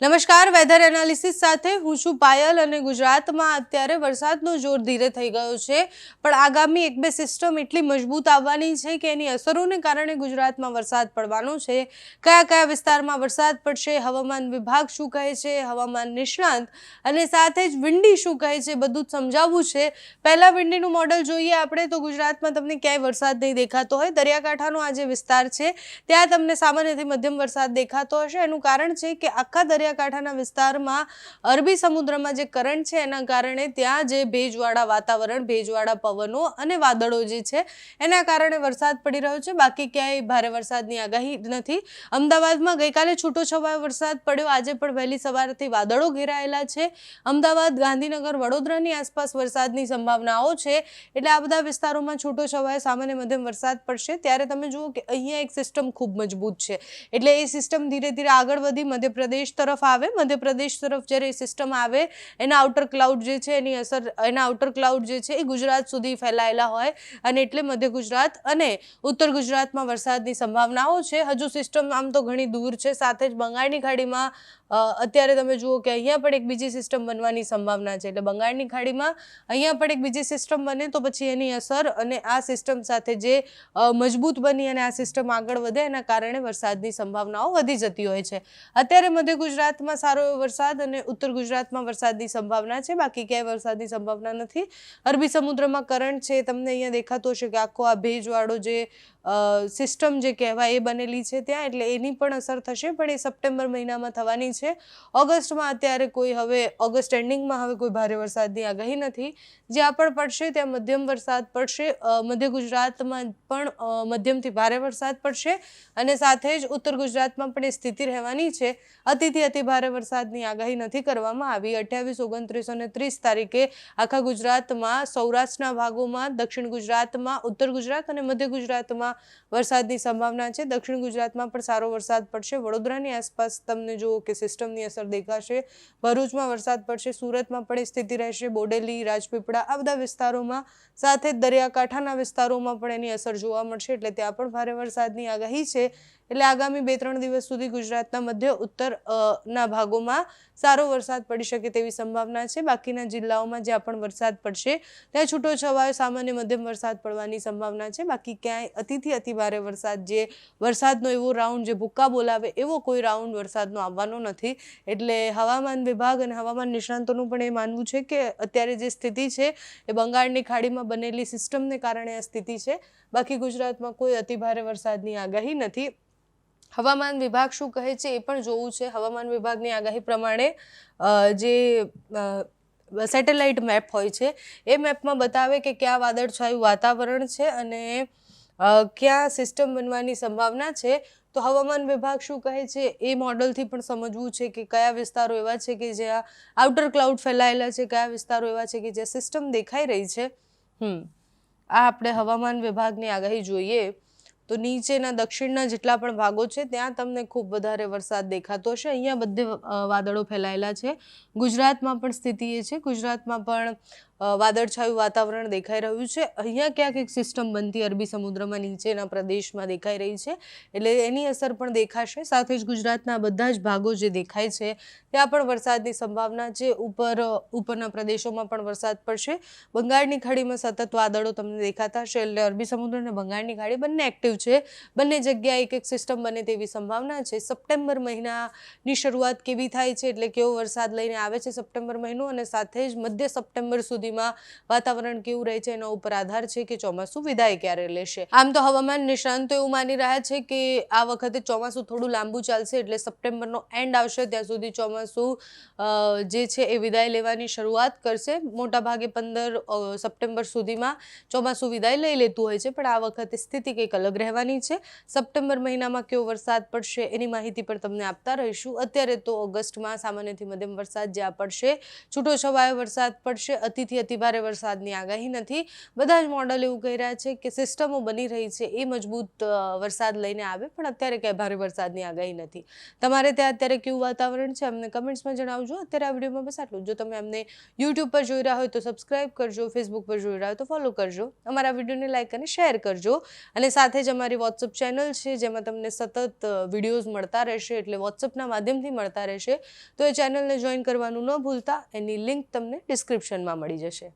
નમસ્કાર weather analysis સાથે હું છું પાયલ અને ગુજરાતમાં અત્યારે વરસાદનો જોર ધીરે થઈ ગયો છે, પણ આગામી એક બે સિસ્ટમ એટલી મજબૂત આવવાની છે કે એની અસરોને કારણે ગુજરાતમાં વરસાદ પડવાનો છે. કયા કયા વિસ્તારમાં વરસાદ પડશે, હવામાન વિભાગ શું કહે છે, હવામાન નિષ્ણાંત અને સાથે જ વિંડી શું કહે છે, બધું જ સમજાવવું છે. પહેલાં વિંડીનું મોડલ જોઈએ આપણે તો ગુજરાતમાં તમને ક્યાંય વરસાદ નહીં દેખાતો હોય. દરિયાકાંઠાનો આ જે વિસ્તાર છે, ત્યાં તમને સામાન્યથી મધ્યમ વરસાદ દેખાતો હશે. એનું કારણ છે કે આખા દરિયાકાંઠાના વિસ્તારમાં અરબી સમુદ્રમાં જે કરંટ છે, એના કારણે ત્યાં જે ભેજવાળા વાતાવરણ, ભેજવાળા પવનો અને વાદળો જે છે, એના કારણે વરસાદ પડી રહ્યો છે. બાકી ક્યાંય ભારે વરસાદની આગાહી નથી. અમદાવાદમાં ગઈકાલે છૂટો છવાયો વરસાદ પડ્યો. આજે પણ વહેલી સવારથી વાદળો ઘેરાયેલા છે. અમદાવાદ, ગાંધીનગર, વડોદરાની આસપાસ વરસાદની સંભાવનાઓ છે. એટલે આ બધા વિસ્તારોમાં છૂટો છવાયો સામાન્ય મધ્યમ વરસાદ પડશે. ત્યારે તમે જુઓ કે અહીંયા એક સિસ્ટમ ખૂબ મજબૂત છે. એટલે એ સિસ્ટમ ધીરે ધીરે આગળ વધી. મધ્યપ્રદેશ તરફ આવે, મધ્યપ્રદેશ તરફ જ્યારે સિસ્ટમ આવે, એના આઉટર ક્લાઉડ જે છે એની અસર, એના આઉટર ક્લાઉડ જે છે એ ગુજરાત સુધી ફેલાયેલા હોય અને એટલે મધ્ય ગુજરાત અને ઉત્તર ગુજરાતમાં વરસાદની સંભાવનાઓ છે. હજુ સિસ્ટમ આમ તો ઘણી દૂર છે. સાથે જ બંગાળની ખાડીમાં અત્યારે તમે જુઓ કે અહીંયા પણ એક બીજી સિસ્ટમ બનવાની સંભાવના છે. એટલે બંગાળની ખાડીમાં અહીંયા પણ એક બીજી સિસ્ટમ બને તો પછી એની અસર અને આ સિસ્ટમ સાથે જે મજબૂત બની અને આ સિસ્ટમ આગળ વધે એના કારણે વરસાદની સંભાવનાઓ વધી જતી હોય છે. અત્યારે મધ્ય ગુજરાતમાં સારો વરસાદ અને ઉત્તર ગુજરાતમાં વરસાદની સંભાવના છે. બાકી ક્યાંય વરસાદની સંભાવના નથી. અરબી સમુદ્રમાં કરંટ છે. તમને અહીંયા દેખાતો હશે કે આખો આ ભેજવાળો જે સિસ્ટમ જે કહેવાય એ બનેલી છે ત્યાં. એટલે એની પણ અસર થશે, પણ એ સપ્ટેમ્બર મહિનામાં થવાની છે. ઓગસ્ટમાં અત્યારે કોઈ હવે, ઓગસ્ટ એન્ડિંગમાં હવે કોઈ ભારે વરસાદની આગાહી નથી. જ્યાં પણ પડશે ત્યાં મધ્યમ વરસાદ પડશે. મધ્ય ગુજરાતમાં પણ મધ્યમથી ભારે વરસાદ પડશે. અને સાથે જ ઉત્તર ગુજરાતમાં પણ એ સ્થિતિ રહેવાની છે. અતિથી અતિ ભારે વરસાદની આગાહી નથી કરવામાં આવી. અઠ્યાવીસ, ઓગણત્રીસ અને ત્રીસ તારીખે આખા ગુજરાતમાં, સૌરાષ્ટ્રના ભાગોમાં, દક્ષિણ ગુજરાતમાં, ઉત્તર ગુજરાત અને મધ્ય ગુજરાતમાં વરસાદની સંભાવના છે. દક્ષિણ ગુજરાતમાં પણ સારો વરસાદ પડશે. વડોદરાની આસપાસ તમને જુઓ કે સિસ્ટમની અસર દેખાશે. ભરૂચમાં વરસાદ પડશે. સુરતમાં પણ સ્થિતિ રહેશે. બોડેલી, રાજપીપળા આ બધા વિસ્તારોમાં સાથે દરિયાકાંઠાના વિસ્તારોમાં પણ એની અસર જોવા મળશે. એટલે ત્યાં પણ ભારે વરસાદની આગાહી છે. એટલે આગામી બે, ત્રણ દિવસ સુધી ગુજરાતના મધ્ય, ઉત્તર ના ભાગોમાં સારો વરસાદ પડી શકે તેવી સંભાવના છે. બાકીના જિલ્લાઓમાં જ્યાં પણ વરસાદ પડશે, ત્યાં છૂટો છવાયો સામાન્ય મધ્યમ વરસાદ પડવાની સંભાવના છે. બાકી ક્યાંય અતિથી અતિભારે વરસાદ જે વરસાદનો એવો રાઉન્ડ જે ભૂક્કા બોલાવે એવો કોઈ રાઉન્ડ વરસાદનો આવવાનો નથી. એટલે હવામાન વિભાગ અને હવામાન નિષ્ણાંતોનું પણ એ માનવું છે કે અત્યારે જે સ્થિતિ છે એ બંગાળની ખાડીમાં બનેલી સિસ્ટમને કારણે આ સ્થિતિ છે. બાકી ગુજરાતમાં કોઈ અતિભારે વરસાદની આગાહી નથી. હવામાન વિભાગ શું કહે છે એ પણ જોવું છે. હવામાન વિભાગની આગાહી પ્રમાણે જે સેટેલાઇટ મેપ હોય છે, એ મેપમાં બતાવે કે ક્યાં વાદળછાયું વાતાવરણ છે અને ક્યાં સિસ્ટમ બનવાની સંભાવના છે. તો હવામાન વિભાગ શું કહે છે એ મોડલથી પણ સમજવું છે કે કયા વિસ્તારો એવા છે કે જ્યાં આઉટર ક્લાઉડ ફેલાયેલા છે, કયા વિસ્તારો એવા છે કે જ્યાં સિસ્ટમ દેખાઈ રહી છે. હમ, આ આપણે હવામાન વિભાગની આગાહી જોઈએ. તો નીચેના દક્ષિણના જેટલા પણ ભાગો છે, ત્યાં તમને ખૂબ વધારે વરસાદ દેખાતો હશે. અહીંયા બધે વાદળો ફેલાયેલા છે. ગુજરાતમાં પણ સ્થિતિ એ છે. ગુજરાતમાં પણ વાદળછાયું વાતાવરણ દેખાઈ રહ્યું છે. અહીંયા ક્યાંક એક સિસ્ટમ બનતી અરબી સમુદ્રમાં નીચેના પ્રદેશમાં દેખાઈ રહી છે. એટલે એની અસર પણ દેખાશે. સાથે જ ગુજરાતના બધા જ ભાગો જે દેખાય છે, ત્યાં પણ વરસાદની સંભાવના છે. ઉપર, ઉપરના પ્રદેશોમાં પણ વરસાદ પડશે. બંગાળની ખાડીમાં સતત વાદળો તમને દેખાતા હશે. એટલે અરબી સમુદ્ર અને બંગાળની ખાડી બંને એક્ટિવ છે. બંને જગ્યાએ એક એક સિસ્ટમ બને તેવી સંભાવના છે. સપ્ટેમ્બર મહિનાની શરૂઆત કેવી થાય છે? એટલે કેવો વરસાદ લઈને આવે છે સપ્ટેમ્બર મહિનો? અને સાથે જ મધ્ય સપ્ટેમ્બર સુધીમાં વાતાવરણ કેવું રહે છે એના ઉપર આધાર છે કે ચોમાસું વિદાય ક્યારે લેશે? આમ તો હવામાન નિષ્ણાંતો એવું માની રહ્યા છે કે આ વખતે ચોમાસું થોડું લાંબુ ચાલશે એટલે સપ્ટેમ્બરનો એન્ડ આવશે, ત્યાં સુધી ચોમાસું જે છે એ વિદાય લેવાની શરૂઆત કરશે. મોટાભાગે પંદર સપ્ટેમ્બર સુધીમાં ચોમાસું વિદાય લઈ લેતું હોય છે, પણ આ વખતે સ્થિતિ કંઈક અલગ રહેવાની છે. સપ્ટેમ્બર મહિનામાં કેવો વરસાદ પડશે એની માહિતી પણ તમને આપતા રહીશું. અત્યારે તો ઓગસ્ટમાં સામાન્યથી મધ્યમ વરસાદ જ્યાં પડશે છૂટો છવાયો વરસાદ પડશે, અતિથી નથી, અતિભારે વરસાદની આગાહી નથી. બધા જ મોડલ એવું કહી રહ્યા છે કે સિસ્ટમો બની રહી છે એ મજબૂત વરસાદ લઈને આવે, પણ અત્યારે ક્યાંય ભારે વરસાદની આગાહી નથી. તમારે ત્યાં અત્યારે કેવું વાતાવરણ છે, અમને કમેન્ટ્સમાં જણાવજો. અત્યારે આ વિડીયોમાં બસ આટલું જો. તમે અમને યુટ્યુબ પર જોઈ રહ્યા હોય તો સબસ્ક્રાઇબ કરજો ફેસબુક પર જોઈ રહ્યા હોય તો ફોલો કરજો. અમારા વિડીયોને લાઇક અને શેર કરજો. અને સાથે જ અમારી વોટ્સઅપ ચેનલ છે, જેમાં તમને સતત વિડીયોઝ મળતા રહેશે, એટલે વોટ્સઅપના માધ્યમથી મળતા રહેશે. તો એ ચેનલને જોઈન કરવાનું ન ભૂલતા. એની લિંક તમને ડિસ્ક્રિપ્શનમાં મળી જશે